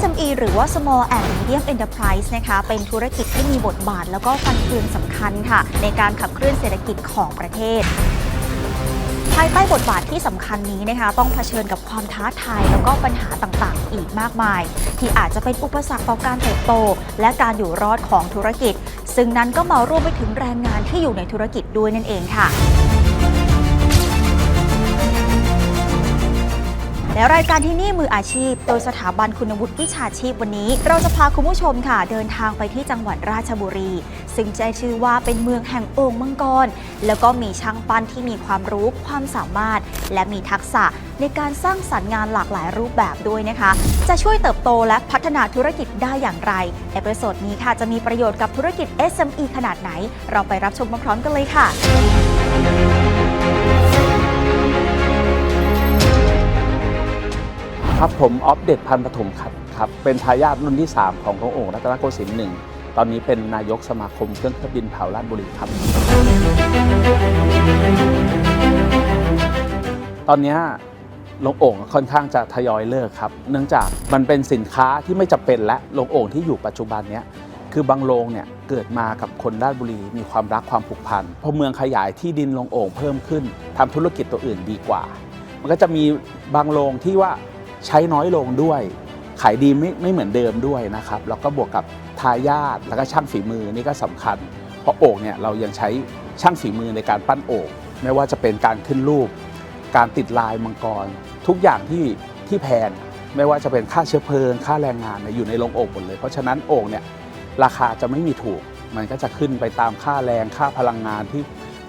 SME หรือว่า Small and Medium Enterprise นะคะ เป็นธุรกิจที่มีบทบาทแล้วก็ฟันเฟืองสำคัญค่ะ ในการขับเคลื่อนเศรษฐกิจของประเทศภายใต้บทบาทที่สำคัญนี้นะคะต้องเผชิญกับความท้าทายแล้วก็ปัญหาต่างๆ อีกมากมาย ที่อาจจะเป็นอุปสรรคต่อการเติบโต และการอยู่รอดของธุรกิจ ซึ่งนั้นก็มารวมไปถึงแรงงานที่อยู่ในธุรกิจด้วยนั่นเองค่ะ และรายการที่นี่มืออาชีพ โดยสถาบันคุณวุฒิวิชาชีพวันนี้ เราจะพาคุณผู้ชมค่ะ เดินทางไปที่จังหวัดราชบุรี ซึ่งใจชื่อว่าเป็นเมืองแห่งโอ่งมังกร แล้วก็มีช่างปั้นที่มีความรู้ความสามารถ และมีทักษะในการสร้างสรรค์งานหลากหลายรูปแบบด้วยนะคะ จะช่วยเติบโตและพัฒนาธุรกิจได้อย่างไรเอพิโซดนี้ค่ะจะมีประโยชน์กับธุรกิจ SME ขนาดไหน เราไปรับชมพร้อมๆกันเลยค่ะ ครับผมออฟเดตพันธ์ปฐมครับครับ เป็นทายาทรุ่นที่ 3 ของพระองค์รัตนโกสินทร์หนึ่งตอนนี้เป็นนายกสมาคมเครื่องเครื่องบินเผาราชบุรีครับ ตอนนี้ยโรงโอ่งค่อนข้างจะทยอยเลิกครับ เนื่องจากมันเป็นสินค้าที่ไม่จำเป็นและโรงโอ่งที่อยู่ปัจจุบันเนี้ยคือบางโรงเนี่ยเกิดมากับคนราชบุรีมีความรักความผูกพันพอเมืองขยายที่ดินโรงโอ่งเพิ่มขึ้นทำธุรกิจตัวอื่นดีกว่า มันก็จะมีบางโรงที่ว่า ใช้น้อยลงด้วย ขายดีไม่ไม่เหมือนเดิมด้วยนะครับ แล้วก็บวกกับทายาทแล้วก็ช่างฝีมือนี่ก็สำคัญ เพราะโอ่งเนี่ยเรายังใช้ช่างฝีมือในการปั้นโอ่งไม่ว่าจะเป็นการขึ้นรูป การติดลายมังกร ทุกอย่างที่ที่แพงไม่ว่าจะเป็นค่าเชื้อเพลิง ค่าแรงงานเนี่ยอยู่ในโรงโอ่งหมดเลย เพราะฉะนั้นโอ่งเนี่ยราคาจะไม่มีถูก มันก็จะขึ้นไปตามค่าแรงค่าพลังงานที่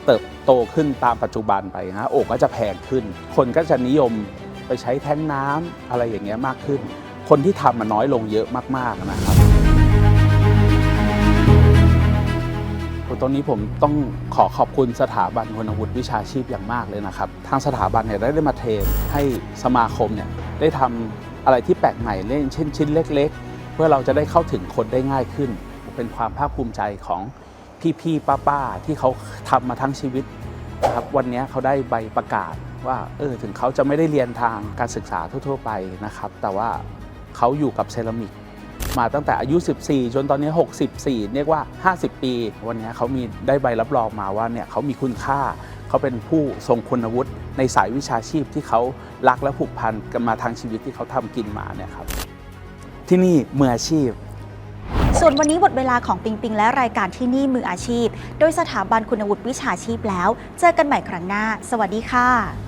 เติบโตขึ้นตามปัจจุบันไปฮะโอ่งก็จะแพงขึ้น คนก็จะนิยม ไปใช้แท้งน้ำอะไรอย่างเงี้ยมากขึ้น คนที่ทำมันน้อยลงเยอะมากๆนะครับตรงนี้ผมต้องขอขอบคุณสถาบันคุณวุฒิวิชาชีพอย่างมากเลยนะครับ ทางสถาบันเนี่ยได้มาเทรนให้สมาคมเนี่ยได้ทำอะไรที่แปลกใหม่เล่นเช่นชิ้นเล็ก ๆ เพื่อเราจะได้เข้าถึงคนได้ง่ายขึ้น เป็นความภาคภูมิใจของพี่ๆป้าๆที่เขาทำมาทั้งชีวิตนะครับวันนี้เขาได้ใบประกาศ ว่าเออถึงเขาจะไม่ได้เรียนทางการศึกษาทั่ว ๆ ไปนะครับ แต่ว่าเขาอยู่กับเซรามิก มาตั้งแต่อายุ 14 จนตอนนี้ 64 เรียกว่า 50 ปี วันนี้เขามีได้ใบรับรองมาว่าเนี่ยเขามีคุณค่า เขาเป็นผู้ทรงคุณวุฒิในสายวิชาชีพที่เขารักและผูกพันกันมาทางชีวิตที่เขาทำกินมาเนี่ยครับที่นี่มืออาชีพส่วนวันนี้หมดเวลาของปิงปิงและรายการที่นี่มืออาชีพ โดยสถาบันคุณวุฒิวิชาชีพแล้ว เจอกันใหม่ครั้งหน้า สวัสดีค่ะ